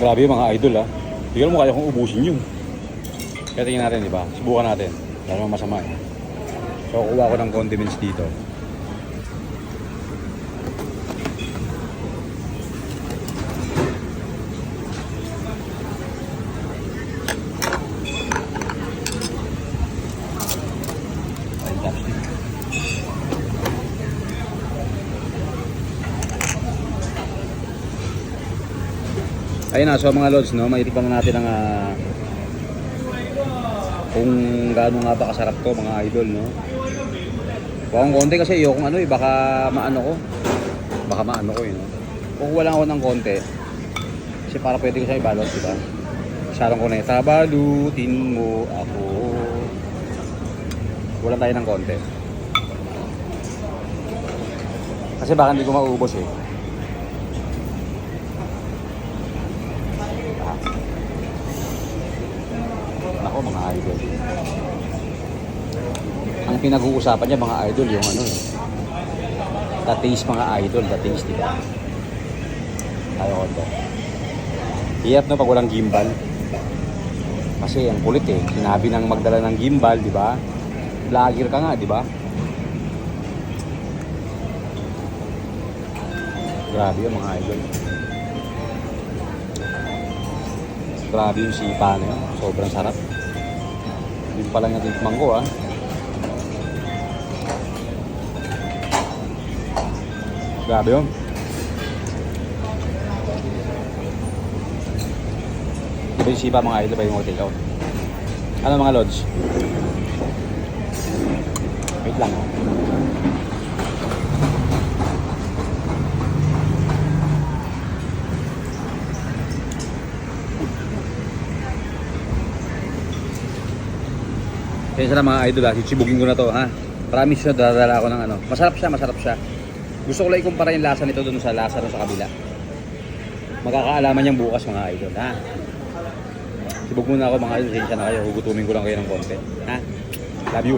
Grabe mga idol ha. Tingnan mo kaya kong ubusin yun. Kaya tingnan natin, di ba? Subukan natin. Namang masama eh. So, kuha ko ng condiments dito. Ayun na, so mga lods, no, maitikpan na natin ang ah, kung gaano nga ba kasarap to mga idol, no. Akong konti kasi yung ano eh, baka maano ko. Baka maano ko eh, no. Kung wala ako ng konti, kasi para pwede ko siya ibalot, di ba? Sarang ko na eh, tabalutin mo ako. Wala tayo ng konti. Kasi baka hindi ko mauubos eh. Nako mga idol. Ang pinag-uusapan niya mga idol yung ano eh. The taste mga idol, the taste diba? Tayo ko to. Hiyap no pag walang gimbal. Kasi ang kulit eh. Sinabi ng magdala ng gimbal, di ba? Vlogger ka nga, di ba? Grabe yung mga idol. Grabe yung sipa na yun. Sobrang sarap. Hindi pa lang natin manggo ah. Grabe yun. Iba yung sipa mga idol pa yung hotel out. Ano mga lodge? Wait lang ah. Kaya sa mga idol ha, sisibugin ko na to ha. Promise na dadala ako ng ano. Masarap siya, masarap siya. Gusto ko lang ikumpara yung lasa nito dun sa lasa rin sa kabila. Magkakaalaman niyang bukas mga idol ha. Sibog muna ako mga idol, sensya na kayo. Hugutumin ko lang kayo ng konti. Ha? Love you.